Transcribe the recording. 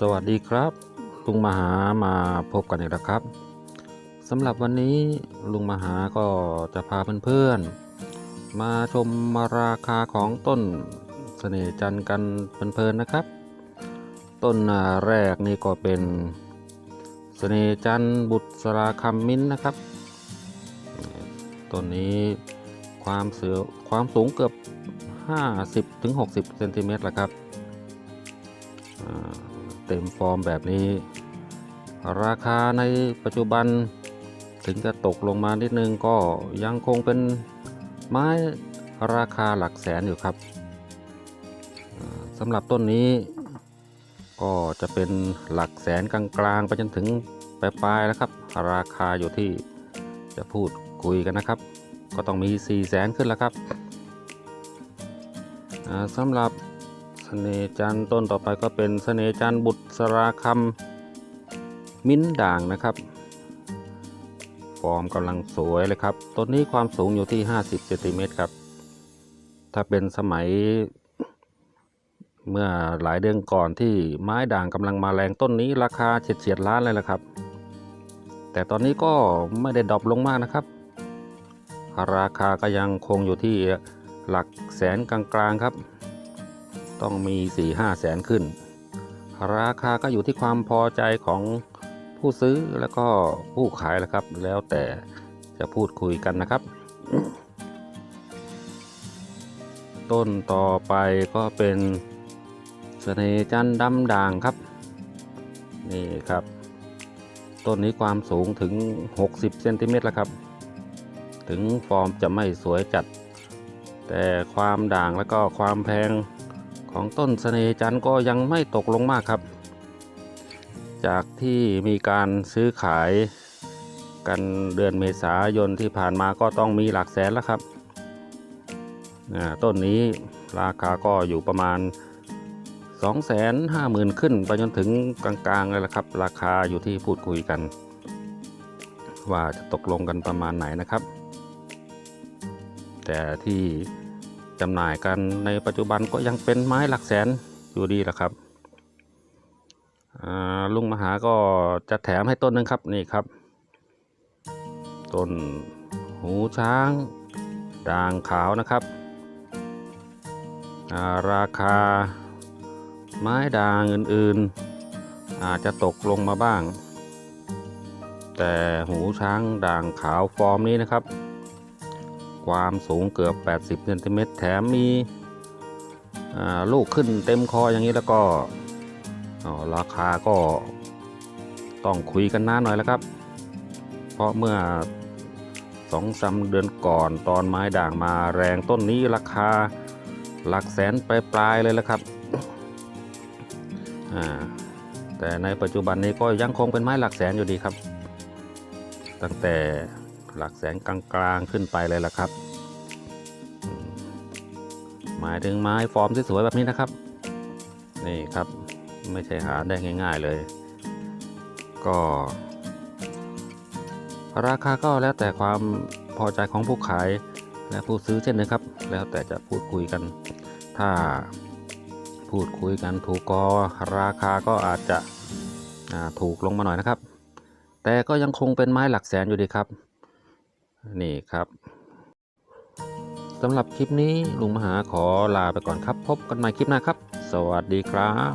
สวัสดีครับ ลุงมหามาพบกันอีกแล้วครับสำหรับวันนี้ลุงมหาก็จะพาเพื่อนๆ มาชมราคาของต้นเสน่จันทร์กันเพลินๆนะครับ ต้นแรกนี่ก็เป็นเสน่จันทร์บุตรสราคำมิ้นท์นะครับต้นนี้ความเสือความสูงเกือบ 50-60เซนติเมตรละครับ เต็มฟอร์มแบบนี้ ราคาในปัจจุบันถึงจะตกลงมานิดนึงก็ยังคงเป็นไม้ราคาหลักแสนอยู่ครับสำหรับต้นนี้ก็จะเป็นหลักแสนกลางๆไปจนถึงปลายๆแล้วครับ ราคาอยู่ที่จะพูดคุยกันนะครับ ก็ต้องมี 4 0 0แสนขึ้นแล้วครับสำหรับ เสน่จันต้นต่อไปก็เป็นเสน่จันบุตรสราคำมิ้นด่างนะครับ ฟอร์มกำลังสวยเลยครับต้นนี้ความสูงอยู่ที่ 50เซนติเมตรครับ ถ้าเป็นสมัย เมื่อหลายเดือนก่อนที่ไม้ด่างกำลังมาแรงต้นนี้ราคาเฉียดเฉียดล้านเลยละครับ แต่ตอนนี้ก็ไม่ได้ดรอปลงมากนะครับ ราคาก็ยังคงอยู่ที่หลักแสนกลางๆครับ ต้องมี4 5แสนขึ้น ราคาก็อยู่ที่ความพอใจของผู้ซื้อแล้วก็ผู้ขายแหละครับ แล้วแต่จะพูดคุยกันนะครับ ต้นต่อไปก็เป็นเสน่จันดำด่างครับ นี่ครับ ต้นนี้ความสูงถึง 60เซนติเมตรแล้วครับ ถึงฟอร์มจะไม่สวยจัด แต่ความด่างและก็ความแพง ของต้นเสน่จันทร์ก็ยังไม่ตกลงมากครับ จากที่มีการซื้อขายกันเดือนเมษายนที่ผ่านมาก็ต้องมีหลักแสนแล้วครับ ต้นนี้ราคาก็อยู่ประมาณ 250,000 ขึ้นไปจนถึงกลางๆเลยละครับ ราคาอยู่ที่พูดคุยกัน ว่าจะตกลงกันประมาณไหนนะครับ แต่ที่ จำหน่ายกันในปัจจุบันก็ยังเป็นไม้หลักแสนอยู่ดีแหละครับอ่าลุงมหาก็จะแถมให้ต้นนึงครับนี่ครับ ต้นหูช้าง ด่างขาวนะครับาราคาไม้ด่างอื่นๆ อาจจะตกลงมาบ้าง แต่หูช้างด่างขาวฟอร์มนี้นะครับ ความสูงเกือบ 80เซนติเมตรแถมมีลูกขึ้นเต็มคออย่างนี้แล้วก็ราคาก็ต้องคุยกันนานหน่อยแล้วครับ เพราะเมื่อสองสามเดือนก่อนตอนไม้ด่างมาแรงต้นนี้ราคาหลักแสนปลายๆเลยแล้วครับ แต่ในปัจจุบันนี้ก็ยังคงเป็นไม้หลักแสนอยู่ดีครับ ตั้งแต่ หลักแสนกลางๆขึ้นไปเลยล่ะครับ หมายถึงไม้ฟอร์มสวยๆแบบนี้นะครับ นี่ครับไม่ใช่หาได้ง่ายๆเลย ก็ราคาก็แล้วแต่ความพอใจของผู้ขายและผู้ซื้อเช่นนึงครับ แล้วแต่จะพูดคุยกัน ถ้าพูดคุยกันถูกก็ราคาก็อาจจะถูกลงมาหน่อยนะครับ แต่ก็ยังคงเป็นไม้หลักแสนอยู่ดีครับ นี่ครับสำหรับคลิปนี้ลุงมหาขอลาไปก่อนครับ พบกันใหม่คลิปหน้าครับ สวัสดีครับ